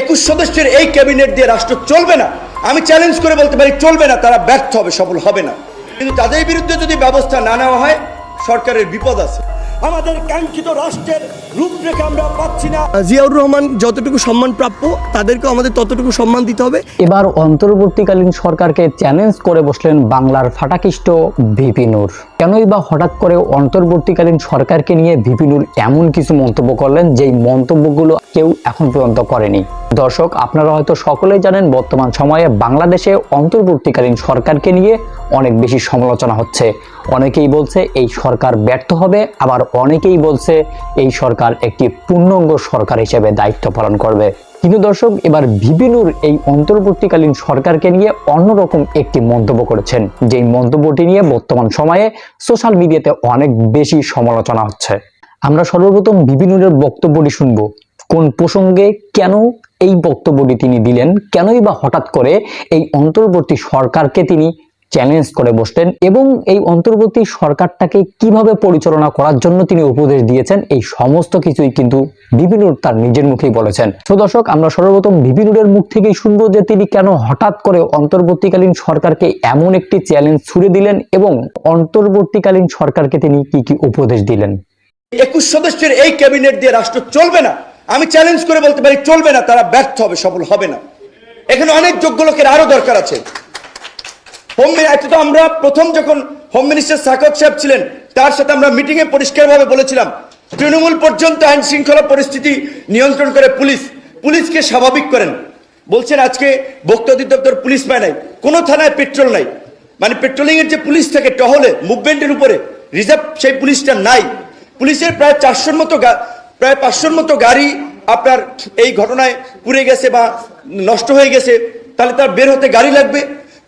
একুশ সদস্যের এই ক্যাবিনেট দিয়ে রাষ্ট্র চলবে না। আমি চ্যালেঞ্জ করে বলতে পারি, চলবে না, তারা ব্যর্থ হবে, সফল হবে না। কিন্তু তাদের বিরুদ্ধে যদি ব্যবস্থা না নেওয়া হয়, সরকারের বিপদ আছে। আমাদের কাঙ্ক্ষিত রাষ্ট্রের রূপরেখা আমরা পাচ্ছি না। জিয়াউর রহমান যতটুকু সম্মান প্রাপ্য তাদেরকে আমাদের ততটুকু সম্মান দিতে হবে। এবার অন্তর্বর্তীকালীন সরকারকে চ্যালেঞ্জ করে বসলেন বাংলার ফাটাকিষ্ট ভিপি নূর। কেনই বা হঠাৎ করে অন্তর্বর্তীকালীন সরকারকে নিয়ে ভিপি নূর এমন কিছু মন্তব্য করলেন যেই মন্তব্যগুলো কেউ এখন পর্যন্ত করেনি। দর্শক আপনারা হয়তো সকলেই জানেন বর্তমান সময়ে বাংলাদেশে অন্তর্বর্তীকালীন সরকারকে নিয়ে অনেক বেশি সমালোচনা হচ্ছে। অনেকেই বলছে এই সরকার ব্যর্থ হবে, আবার অনেকেই বলছে এই সরকার একটি পূর্ণাঙ্গ সরকার হিসেবে দায়িত্ব পালন করবে। কিন্তু দর্শক, এবার ভিবিনুর এই অন্তর্বর্তীকালীন সরকারকে নিয়ে অন্যরকম একটি মন্তব্য করেছেন। যেই মন্তব্যটি নিয়ে বর্তমান সময়ে সোশ্যাল মিডিয়াতে অনেক বেশি সমালোচনা হচ্ছে। আমরা সর্বপ্রথম ভিবিনুরের বক্তব্যটি শুনব। কোন প্রসঙ্গে কেন এই বক্তব্যটি তিনি দিলেন? কেনই বা হঠাৎ করে এই অন্তর্বর্তী সরকারকে তিনি চ্যালেঞ্জ করে বসলেন এবং এই অন্তর্বর্তী সরকারটাকে কীভাবে পরিচালনা করার জন্য তিনি উপদেশ দিয়েছেন, এই সমস্ত কিছুই কিন্তু বিপিনুর তার নিজের মুখেই বলেছেন। তো দর্শক, আমরা সর্বপ্রথম বিপিনুরের মুখ থেকেই শুনব যে তিনি কেন হঠাৎ করে অন্তর্বর্তীকালীন সরকারকে এমন একটি চ্যালেঞ্জ ছুড়ে দিলেন এবং অন্তর্বর্তীকালীন সরকারকে তিনি কি কি উপদেশ দিলেন? একুশ সদস্যের এই ক্যাবিনেট দিয়ে রাষ্ট্র চলবে না। আমি চ্যালেঞ্জ করে বলতে পারি, চলবে না, তারা ব্যর্থ হবে, সফল হবে না। এখানে অনেক যোগ্য লোকের আরও দরকার আছে। হোম তো আমরা প্রথম যখন হোম মিনিস্টার সাকত সাহেব ছিলেন, তার সাথে আমরা মিটিং এ পরিষ্কারভাবে বলেছিলাম, তৃণমূল পর্যন্ত আইন শৃঙ্খলা পরিস্থিতি নিয়ন্ত্রণ করে পুলিশ, পুলিশকে স্বাভাবিক করেন। বলছেন আজকে ভোক্তা অধিদপ্তর পুলিশ পায় নাই, কোনো থানায় পেট্রোল নাই। মানে পেট্রোলিং এর যে পুলিশ থাকে টহলে, মুভমেন্টের উপরে, রিজার্ভ সেই পুলিশটা নাই। পুলিশের প্রায় চারশোর মতো প্রায় পাঁচশোর মতো গাড়ি আপনার এই ঘটনায় পুড়ে গেছে বা নষ্ট হয়ে গেছে, তাহলে তার বের হতে গাড়ি লাগবে?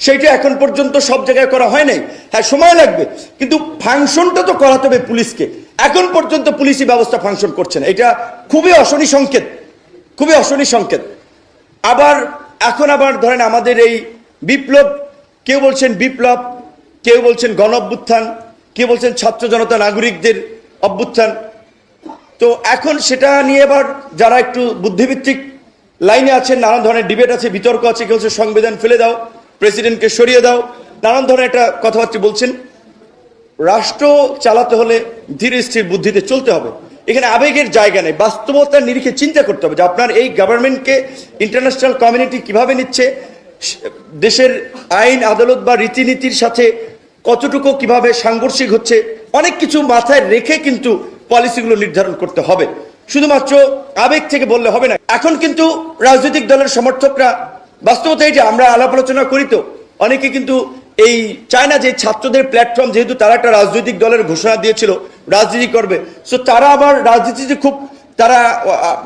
সেইটা এখন পর্যন্ত সব জায়গায় করা হয় নাই। হ্যাঁ সময় লাগবে। কিন্তু ফাংশনটা তো করাতে হবে পুলিশকে। এখন পর্যন্ত পুলিশি ব্যবস্থা ফাংশন করছে না। এটা খুবই অশনি সংকেত। খুবই অশনি সংকেত। আবার, এখন আবার ধরেন আমাদের এই বিপ্লব, কেউ বলছেন বিপ্লব, কেউ বলছেন গণ অভ্যুত্থান কেউ বলছেন ছাত্র জনতা নাগরিকদের অভ্যুত্থান। তো এখন সেটা নিয়ে এবার যারা একটু বুদ্ধিভিত্তিক লাইনে আছেন, নানান ধরনের ডিবেট আছে, বিতর্ক আছে, কেউ সংবিধান ফেলে দাও। প্রেসিডেন্টকে সরিয়ে দাও। নানান ধরনের একটা কথাবার্তা বলছেন। রাষ্ট্র চালাতে হলে ধীর স্থির বুদ্ধিতে চলতে হবে। এখানে আবেগের জায়গা নেই। বাস্তবতার নিরিখে চিন্তা করতে হবে যে আপনার এই গভর্নমেন্টকে ইন্টারন্যাশনাল কমিউনিটি কীভাবে নিচ্ছে দেশের আইন, আদালত বা রীতিনীতির সাথে কতটুকু কীভাবে সাংঘর্ষিক হচ্ছে, অনেক কিছু মাথায় রেখে কিন্তু পলিসিগুলো নির্ধারণ করতে হবে। শুধুমাত্র আবেগ থেকে বললে হবে না। এখন কিন্তু রাজনৈতিক দলের সমর্থকরা বাস্তবতা এই যে আমরা আলাপ আলোচনা করি তো, অনেকে কিন্তু এই চায় না যে ছাত্রদের প্ল্যাটফর্ম যেহেতু তারা একটা রাজনৈতিক দলের ঘোষণা দিয়েছিল, রাজনীতি করবে। সো তারা আবার রাজনীতিতে খুব, তারা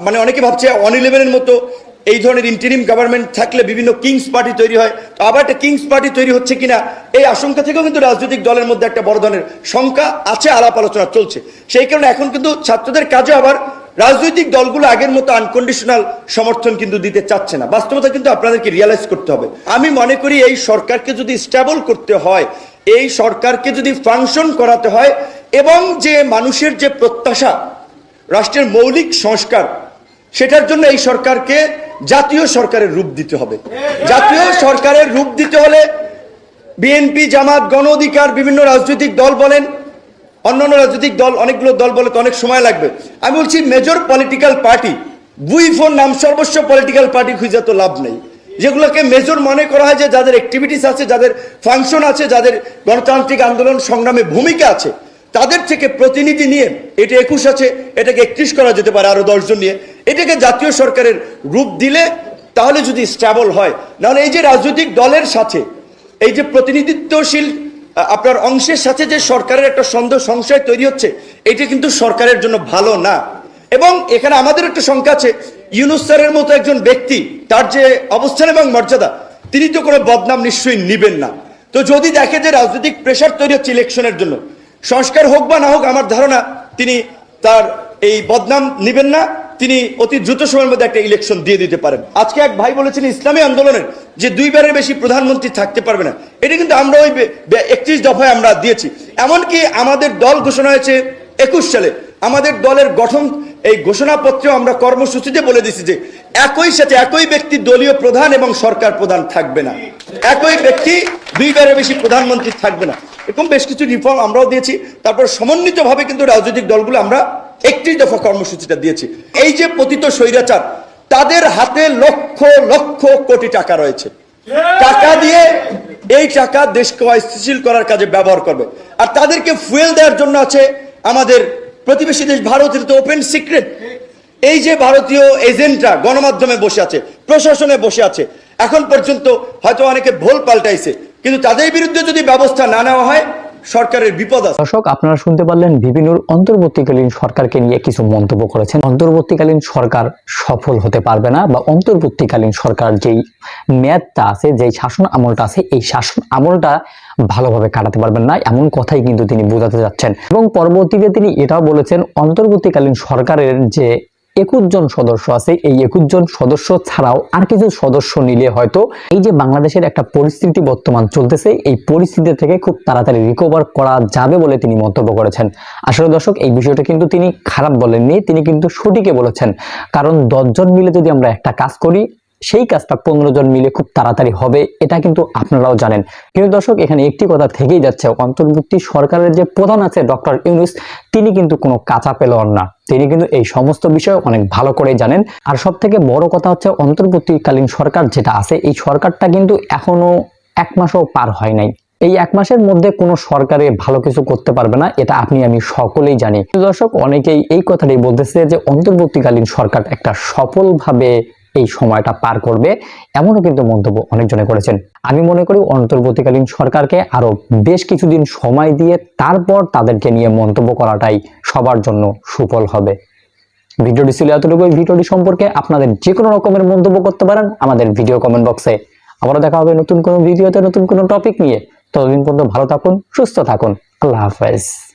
মানে অনেকে ভাবছে অন ইলেভেনের মতো এই ধরনের ইন্টারিম গভর্নমেন্ট থাকলে বিভিন্ন কিংস পার্টি তৈরি হয়। তো আবার একটা কিংস পার্টি তৈরি হচ্ছে কিনা, এই আশঙ্কা থেকেও কিন্তু রাজনৈতিক দলের মধ্যে একটা বড় ধরনের শঙ্কা আছে, আলাপ আলোচনা চলছে। সেই কারণে এখন কিন্তু ছাত্রদের কাজে আবার রাজনৈতিক দলগুলো আগের মতো আনকন্ডিশনাল সমর্থন কিন্তু দিতে চাচ্ছে না। বাস্তবতা কিন্তু আপনাদেরকে রিয়ালাইজ করতে হবে। আমি মনে করি এই সরকারকে যদি স্টেবল করতে হয়, এই সরকারকে যদি ফাংশন করাতে হয়, এবং যে মানুষের যে প্রত্যাশা, রাষ্ট্রের মৌলিক সংস্কার, সেটার জন্য এই সরকারকে জাতীয় সরকারের রূপ দিতে হবে। জাতীয় সরকারের রূপ দিতে হলে বিএনপি, জামাত, গণ অধিকার, বিভিন্ন রাজনৈতিক দল বলেন অন্যান্য রাজনৈতিক দল, অনেকগুলো দল বলে তো অনেক সময় লাগবে। আমি বলছি মেজর পলিটিক্যাল পার্টি বুই ফোর নাম, সর্বস্ব পলিটিক্যাল পার্টি খুঁজে তো লাভ নেই। যেগুলোকে মেজর মনে করা হয় যে যাদের অ্যাক্টিভিটিস আছে, যাদের ফাংশন আছে, যাদের গণতান্ত্রিক আন্দোলন সংগ্রামে ভূমিকা আছে, তাদের থেকে প্রতিনিধি নিয়ে, এটা একুশ আছে, এটাকে একত্রিশ করা যেতে পারে আরও দশজন নিয়ে। এটাকে জাতীয় সরকারের রূপ দিলে তাহলে যদি স্ট্যাবল হয়, নাহলে এই যে রাজনৈতিক দলের সাথে, এই যে প্রতিনিধিত্বশীল আপনার অংশের সাথে যে সরকারের একটা সন্দেহ সংশয় তৈরি হচ্ছে, এটা কিন্তু সরকারের জন্য ভালো না। এবং এখানে আমাদের একটা শঙ্কা আছে, ইউনুস স্যারের মতো একজন ব্যক্তি, তার যে অবস্থান এবং মর্যাদা, তিনি তো কোনো বদনাম নিশ্চয়ই নিবেন না। তো যদি দেখে যে রাজনৈতিক প্রেশার তৈরি হচ্ছে ইলেকশনের জন্য, সংস্কার হোক বা না হোক, আমার ধারণা, তিনি তার এই বদনাম নেবেন না। তিনি অতি দ্রুত সময়ের মধ্যে একটা ইলেকশন দিয়ে দিতে পারেন। আজকে এক ভাই বলেছেন, ইসলামী আন্দোলনের যে দুইবারের বেশি প্রধানমন্ত্রী থাকতে পারবে না, এটা কিন্তু আমরা ওই একত্রিশ দফায় আমরা দিয়েছি। এমনকি আমাদের দল ঘোষণা হয়েছে একুশ সালে। আমাদের দলের গঠন, এই ঘোষণাপত্রে আমরা কর্মসূচিতে বলে দিছি যে একই সাথে একই ব্যক্তি দলীয় প্রধান এবং সরকার প্রধান থাকবে না। একই ব্যক্তি দুইবারের বেশি প্রধানমন্ত্রী থাকবে না। এরকম বেশ কিছু রিফর্ম আমরাও দিয়েছি। তারপর সমন্বিতভাবে কিন্তু রাজনৈতিক দলগুলো আমরা একত্রিশ দফা কর্মসূচিটা দিয়েছি। এই যে পতিত স্বৈরাচার, তাদের হাতে লক্ষ লক্ষ কোটি টাকা রয়েছে। টাকা দিয়ে এই টাকা দেশকে অস্থিতিশীল করার কাজে ব্যবহার করবে। আর তাদেরকে ফুয়েল দেওয়ার জন্য আছে আমাদের প্রতিবেশী দেশ ভারতের তো ওপেন সিক্রেট এই যে ভারতীয় এজেন্টরা গণমাধ্যমে বসে আছে, প্রশাসনে বসে আছে, এখন পর্যন্ত হয়তো অনেকে ভুল পাল্টাইছে, কিন্তু তাদের বিরুদ্ধে যদি ব্যবস্থা না নেওয়া হয় সরকারের বিপদ আছে। দর্শক, আপনারা শুনতে পারলেন বিভিন্নর অন্তর্বর্তীকালীন সরকারকে নিয়ে কিছু মন্তব্য করেছেন। অন্তর্বর্তীকালীন সরকার সফল হতে পারবে না বা অন্তর্বর্তীকালীন সরকার যেই মেয়াদটা আছে, যেই শাসন আমলটা আছে, এই শাসন আমলটা ভালোভাবে কাটাতে পারবেন না, এমন কথাই কিন্তু তিনি বোঝাতে যাচ্ছেন। এবং পরবর্তীতে তিনি এটাও বলেছেন, অন্তর্বর্তীকালীন সরকারের যে একুশ জন সদস্য আছে। এই একুশ জন সদস্য ছাড়াও আর কিছু সদস্য নিলে হয়তো এই যে বাংলাদেশের একটা পরিস্থিতি বর্তমান চলতেছে, এই পরিস্থিতি থেকে খুব তাড়াতাড়ি রিকভার করা যাবে বলে তিনি মন্তব্য করেছেন। আসলে দর্শক, এই বিষয়টা কিন্তু তিনি খারাপ বলেননি, তিনি কিন্তু সঠিকই বলেছেন। কারণ দশজন মিলে যদি আমরা একটা কাজ করি সেই কাজটা পনেরো জন মিলে খুব তাড়াতাড়ি হবে, এটা কিন্তু আপনারাও জানেন। কিন্তু দর্শক, এখানে একটি কথা থেকেই যাচ্ছে, অন্তর্বর্তী সরকারের যে প্রধান আছে ডক্টর ইউনুস, তিনি কিন্তু কোনো কাঁচা পেলন না। তিনি কিন্তু এই সমস্ত বিষয় অনেক ভালো করে জানেন। আর সব থেকে বড় কথা হচ্ছে, অন্তর্বর্তীকালীন সরকার যেটা আছে, এই সরকারটা কিন্তু এখনও এক মাসও পার হয় নাই। এই এক মাসের মধ্যে কোনো সরকারে ভালো কিছু করতে পারবে না, এটা আপনি, আমি সকলেই জানি। দর্শক, অনেকেই এই কথাটাই বলতেছে যে, অন্তর্বর্তীকালীন সরকার একটা সফলভাবে এই সময়টা পার করবে, এমনও কিন্তু মন্তব্য অনেকজনে করেছেন। আমি মনে করি অন্তর্বর্তীকালীন সরকারকে আরও বেশ কিছুদিন সময় দিয়ে তারপর তাদেরকে নিয়ে মন্তব্য করাটাই সবার জন্য সুফল হবে। ভিডিওটি ছিল এতটুকু ভিডিওটি সম্পর্কে আপনাদের যে কোনো রকমের মন্তব্য করতে পারেন আমাদের ভিডিও কমেন্ট বক্সে আবারও দেখা হবে নতুন কোনো ভিডিওতে নতুন কোনো টপিক নিয়ে। ততদিন পর্যন্ত ভালো থাকুন, সুস্থ থাকুন। আল্লাহ হাফেজ।